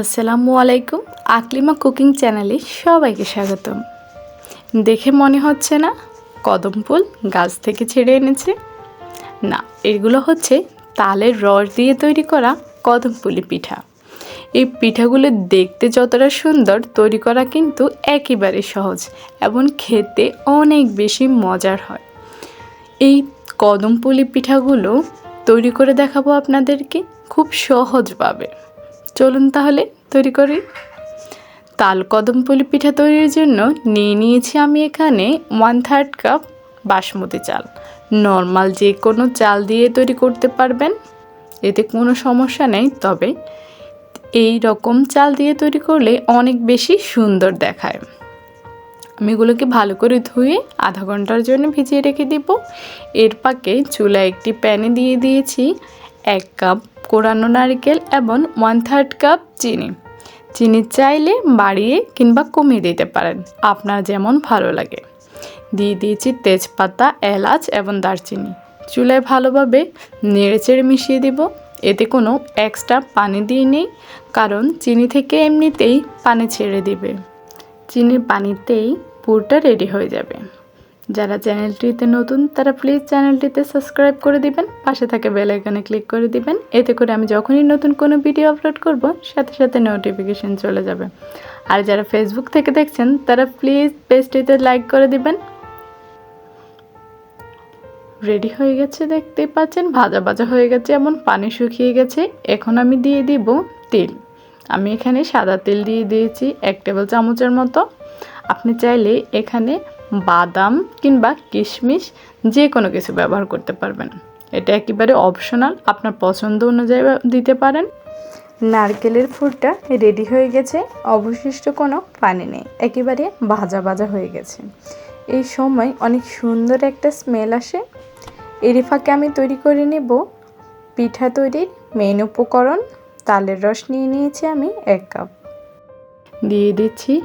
আসসালামু আলাইকুম, আকলিমা কুকিং চ্যানেলে সবাইকে স্বাগতম। দেখে মনে হচ্ছে না কদম ফুল গাছ থেকে ছেড়ে এনেছে? না, এগুলো হচ্ছে তালের রস দিয়ে তৈরি করা কদম ফুলি পিঠা। এই পিঠাগুলো দেখতে যতটা সুন্দর, তৈরি করা কিন্তু একেবারে সহজ, এবং খেতে অনেক বেশি মজার হয়। এই কদম পুলি পিঠাগুলো তৈরি করে দেখাবো আপনাদেরকে, খুব সহজভাবে। চলুন তাহলে, তৈরি করি। তাল কদম পুলি পিঠা তৈরির জন্য নিয়ে নিয়েছি আমি এখানে ওয়ান থার্ড কাপ বাসমতি চাল। নর্মাল যে কোনো চাল দিয়ে তৈরি করতে পারবেন, এতে কোনো সমস্যা নেই, তবে এই রকম চাল দিয়ে তৈরি করলে অনেক বেশি সুন্দর দেখায়। আমি এগুলোকে ভালো করে ধুয়ে আধা ঘণ্টার জন্য ভিজিয়ে রেখে দিব। এর পাকে চুলায় একটি প্যানে দিয়ে দিয়েছি এক কাপ কোরানো নারকেল এবং ওয়ান থার্ড কাপ চিনি। চিনি চাইলে বাড়িয়ে কিংবা কমিয়ে দিতে পারেন। আপনার যেমন ভালো লাগে। দিয়ে দিয়েছি তেজপাতা, এলাচ এবং দারচিনি। চুলায় ভালোভাবে নেড়েচেড়ে মিশিয়ে দিব। এতে কোনো এক্সট্রা পানি দিয়ে নেই, কারণ চিনি থেকে এমনিতেই পানি ছেড়ে দিবে। চিনির পানিতেই পুরটা রেডি হয়ে যাবে। যারা চ্যানেলটিতে নতুন, তারা প্লিজ চ্যানেলটিতে সাবস্ক্রাইব করে দিবেন, পাশে থাকে বেল আইকনে ক্লিক করে দিবেন, এতে করে আমি যখনই নতুন কোনো ভিডিও আপলোড করব, সাথে সাথে নোটিফিকেশন চলে যাবে। আর যারা ফেসবুক থেকে দেখছেন, তারা প্লিজ পেজটিতে লাইক করে দিবেন। রেডি হয়ে গেছে দেখতে পাচ্ছেন, ভাজা ভাজা হয়ে গেছে এমন, পানি শুকিয়ে গেছে। এখন আমি দিয়ে দিব তেল। আমি এখানে সাদা তেল দিয়ে দিয়েছি, এক টেবিল চামচের মতো। আপনি চাইলে এখানে বাদাম কিংবা কিশমিশ যে কোনো কিছু ব্যবহার করতে পারবেন। এটা একেবারে অপশনাল আপনার পছন্দ অনুযায়ী দিতে পারেন। নারকেলের ফুরটা রেডি হয়ে গেছে অবশিষ্ট কোনো পানি নেই একেবারে ভাজা ভাজা হয়ে গেছে। এই সময় অনেক সুন্দর একটা স্মেল আসে। এরই ফাঁকে আমি তৈরি করে নেব পিঠা তৈরির মেন উপকরণ। তালের রস নিয়ে নিয়েছি আমি এক কাপ দিয়ে দিচ্ছি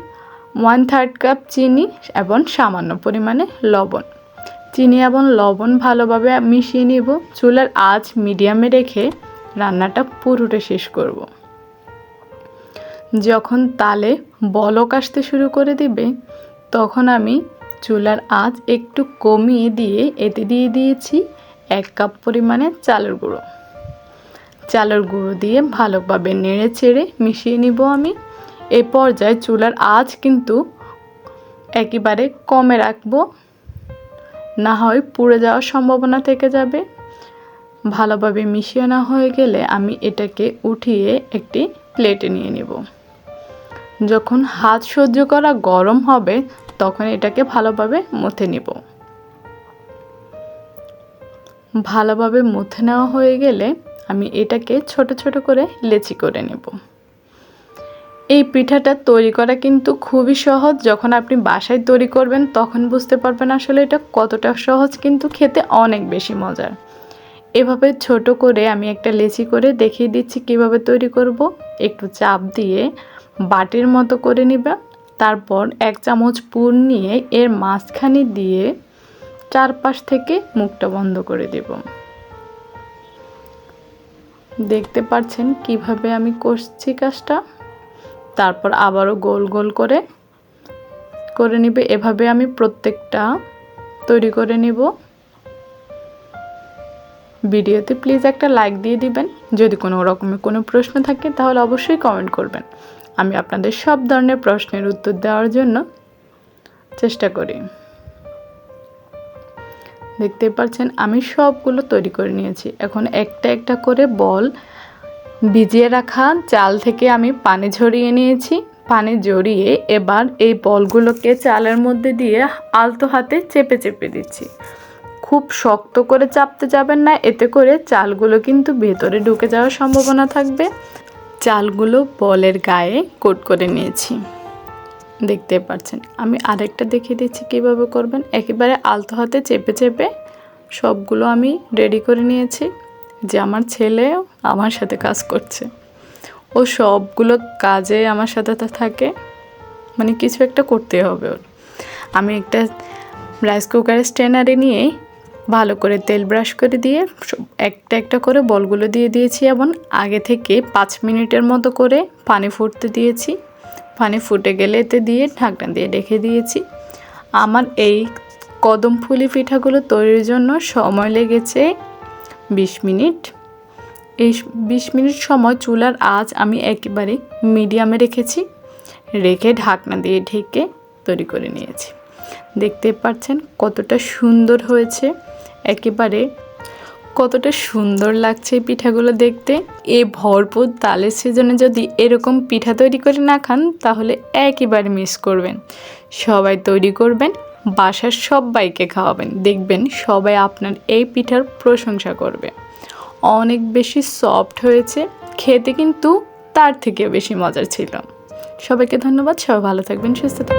ওয়ান থার্ড কাপ চিনি এবং সামান্য পরিমাণে লবণ। চিনি এবং লবণ ভালোভাবে মিশিয়ে নিব। চুলার আঁচ মিডিয়ামে রেখে রান্নাটা পুরোটা শেষ করব। যখন তালে বলক আসতে শুরু করে দিবে, তখন আমি চুলার আঁচ একটু কমিয়ে দিয়ে এতে দিয়ে দিয়েছি এক কাপ পরিমাণে চালের গুঁড়ো। চালের গুঁড়ো দিয়ে ভালোভাবে নেড়ে চেড়ে মিশিয়ে নিব আমি। এই পর্যায়ে চুলার আঁচ কিন্তু একেবারে কমে রাখব। না হয় পুড়ে যাওয়ার সম্ভাবনা থেকে যাবে। ভালোভাবে মিশিয়ে না হয়ে গেলে আমি এটাকে উঠিয়ে একটি প্লেটে নিয়ে নেব। যখন হাত সহ্য করা গরম হবে, তখন এটাকে ভালোভাবে মুথে নিব। ভালোভাবে মুথে নেওয়া হয়ে গেলে আমি এটাকে ছোট ছোট করে লেচি করে নেব। এই পিঠাটা তৈরি করা কিন্তু খুবই সহজ। যখন আপনি বাসায় তৈরি করবেন, তখন বুঝতে পারবেন আসলে এটা কতটা সহজ, কিন্তু খেতে অনেক বেশি মজার। এভাবে ছোট করে আমি একটা লেচি করে দেখিয়ে দিচ্ছি কীভাবে তৈরি করব। একটু চাপ দিয়ে বাটির মতো করে নিবা। তারপর এক চামচ পুর নিয়ে এর মাঝখানে দিয়ে চারপাশ থেকে মুখটা বন্ধ করে দেব। দেখতে পাচ্ছেন কীভাবে আমি করছি কাজটা? তারপর আবারও গোল গোল করে করে নিবে। এভাবে আমি প্রত্যেকটা তৈরি করে নিব। ভিডিওতে প্লিজ একটা লাইক দিয়ে দিবেন। যদি কোনো রকমের কোনো প্রশ্ন থাকে তাহলে অবশ্যই কমেন্ট করবেন। আমি আপনাদের সব ধরনের প্রশ্নের উত্তর দেওয়ার জন্য চেষ্টা করি। দেখতে পাচ্ছেন আমি সবগুলো তৈরি করে নিয়েছি। এখন একটা একটা করে বল ভিজিয়ে রাখা চাল থেকে আমি পানি ঝরিয়ে নিয়েছি। পানি জড়িয়ে এবার এই বলগুলোকে চালের মধ্যে দিয়ে আলতো হাতে চেপে চেপে দিচ্ছি। খুব শক্ত করে চাপতে যাবেন না, এতে করে চালগুলো কিন্তু ভেতরে ঢুকে যাওয়ার সম্ভাবনা থাকবে। চালগুলো বলের গায়ে কোট করে নিয়েছি। দেখতে পাচ্ছেন, আমি আরেকটা দেখিয়ে দিচ্ছি কীভাবে করবেন। একেবারে আলতো হাতে চেপে চেপে সবগুলো আমি রেডি করে নিয়েছি। যে আমার ছেলেও আমার সাথে কাজ করছে। ও সবগুলো কাজে আমার সাথে থাকে। মানে কিছু একটা করতে হবে ওর। আমি একটা রাইস কুকারের স্ট্যান্ডারে নিয়ে ভালো করে তেল ব্রাশ করে দিয়ে একটা একটা করে বলগুলো দিয়ে দিয়েছি এবং আগে থেকে পাঁচ মিনিটের মতো করে পানি ফুটতে দিয়েছি। পানি ফুটে গেলে এতে দিয়ে ঢাকনা দিয়ে রেখে দিয়েছি। আমার এই কদম ফুলি পিঠাগুলো তৈরির জন্য সময় লেগেছে বিশ মিনিট। এই বিশ মিনিট সময় চুলার আঁচ আমি একেবারে মিডিয়ামে রেখেছি। রেখে ঢাকনা দিয়ে ঢেকে তৈরি করে নিয়েছি। দেখতে পাচ্ছেন কতটা সুন্দর হয়েছে। একেবারে কতটা সুন্দর লাগছে এই পিঠাগুলো দেখতে। এ ভরপুর তালের সিজনে যদি এরকম পিঠা তৈরি করে না খান, তাহলে একেবারে মিস করবেন। সবাই তৈরি করবেন। বাসার সবাইকে খাওয়াবেন। দেখবেন সবাই আপনার এই পিঠার প্রশংসা করবে। অনেক বেশি সফট হয়েছে, খেতে কিন্তু তার থেকে বেশি মজার ছিল। সবাইকে ধন্যবাদ, সবাই ভালো থাকবেন, সুস্থ থাকবেন।